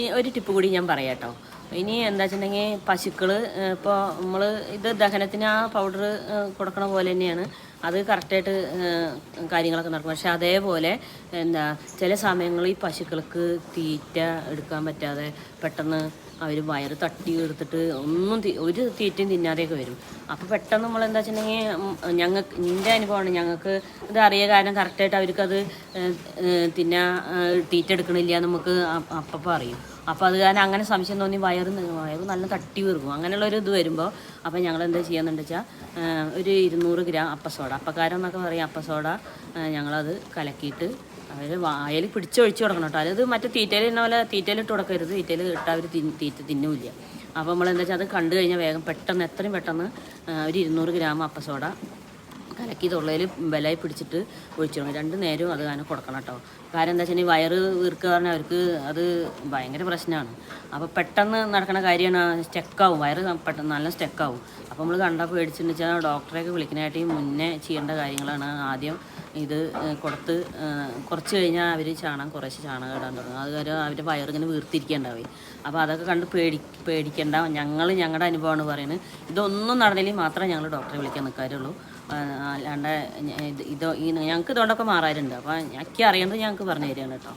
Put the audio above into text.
ഈ ഒരു ടിപ്പ് കൂടി ഞാൻ പറയാട്ടോ. ഇനി എന്താ വെച്ചിട്ടുണ്ടെങ്കിൽ പശുക്കൾ ഇപ്പോൾ നമ്മൾ ഇത് ദഹനത്തിന് ആ പൗഡർ കൊടുക്കണ പോലെ തന്നെയാണ്. അത് കറക്റ്റായിട്ട് കാര്യങ്ങളൊക്കെ നടക്കും. പക്ഷെ അതേപോലെ എന്താ ചില സമയങ്ങളിൽ ഈ പശുക്കൾക്ക് തീറ്റ എടുക്കാൻ പറ്റാതെ പെട്ടെന്ന് അവർ വയറ് തട്ടി എടുത്തിട്ട് ഒന്നും ഒരു തീറ്റയും തിന്നാതെയൊക്കെ വരും. അപ്പോൾ പെട്ടെന്ന് നമ്മൾ എന്താ വെച്ചിട്ടുണ്ടെങ്കിൽ ഞങ്ങൾക്ക് എന്റെ അനുഭവമാണ് ഞങ്ങൾക്ക് ഇത് അറിയ കാരണം കറക്റ്റായിട്ട് അവർക്കത് തിന്നാ തീറ്റ എടുക്കണില്ല നമുക്ക് അപ്പം അറിയും. അപ്പോൾ അത് കാരണം അങ്ങനെ സംശയം തോന്നി വയറ് വയറ് നല്ല തട്ടി വീർക്കും അങ്ങനെയുള്ള ഒരു ഇത് വരുമ്പോൾ അപ്പോൾ ഞങ്ങൾ എന്താ ചെയ്യാന്നുണ്ട് വെച്ചാൽ ഒരു ഇരുന്നൂറ് ഗ്രാം അപ്പസോഡ അപ്പക്കാരം എന്നൊക്കെ പറയും അപ്പസോഡ സോഡ ഞങ്ങളത് കലക്കിയിട്ട് അവർ വായൽ പിടിച്ചൊഴിച്ച് കൊടുക്കണം കേട്ടോ അതായത് മറ്റേ തീറ്റയിൽ ഇന്ന പോലെ തീറ്റയിൽ ഇട്ട് കൊടുക്കരുത്. തീറ്റയിൽ ഇട്ടാൽ അവർ തീറ്റ തിന്നില്ല. അപ്പോൾ നമ്മൾ എന്താ വെച്ചാൽ അത് കണ്ടു കഴിഞ്ഞാൽ വേഗം പെട്ടെന്ന് എത്രയും പെട്ടെന്ന് ഒരു ഇരുന്നൂറ് ഗ്രാം അപ്പസോഡ കലക്കി തുള്ളയിൽ വിലയി പിടിച്ചിട്ട് ഒഴിച്ചു രണ്ട് നേരവും അത് അങ്ങനെ കൊടുക്കണം കേട്ടോ. കാരണം എന്താ വെച്ചാൽ വയറ് വീർക്കുക പറഞ്ഞാൽ അവർക്ക് അത് ഭയങ്കര പ്രശ്നമാണ്. അപ്പോൾ പെട്ടെന്ന് നടക്കുന്ന കാര്യമാണ് സ്റ്റെക്കാവും. വയറ് പെട്ടെന്ന് നല്ല സ്റ്റെക്കാവും. അപ്പോൾ നമ്മൾ കണ്ടാൽ പേടിച്ചിട്ട് വെച്ചാൽ ഡോക്ടറെയൊക്കെ വിളിക്കാനായിട്ട് ഈ മുന്നേ ചെയ്യേണ്ട കാര്യങ്ങളാണ് ആദ്യം ഇത് കൊടുത്ത് കുറച്ച് കഴിഞ്ഞാൽ അവർ ചാണകം കുറേശ്ശെ ചാണകം ഇടാൻ തുടങ്ങും. അത് കാര്യം അവരുടെ വയറിങ്ങനെ വീർത്തിരിക്കണ്ടാവേ. അപ്പോൾ അതൊക്കെ കണ്ട് പേടി പേടിക്കേണ്ട ഞങ്ങൾ ഞങ്ങളുടെ അനുഭവമാണ് പറയുന്നത് ഇതൊന്നും നടന്നില്ലെങ്കിൽ മാത്രമേ ഞങ്ങൾ ഡോക്ടറെ വിളിക്കാൻ നിൽക്കാറുള്ളൂ അല്ലാണ്ട് ഇത് ഇത് ഞങ്ങൾക്ക് ഇതുകൊണ്ടൊക്കെ മാറാറുണ്ട്. അപ്പോൾ ഞങ്ങൾക്ക് അറിയേണ്ടത് ഞങ്ങൾക്ക് പറഞ്ഞു തരികയാണ് കേട്ടോ.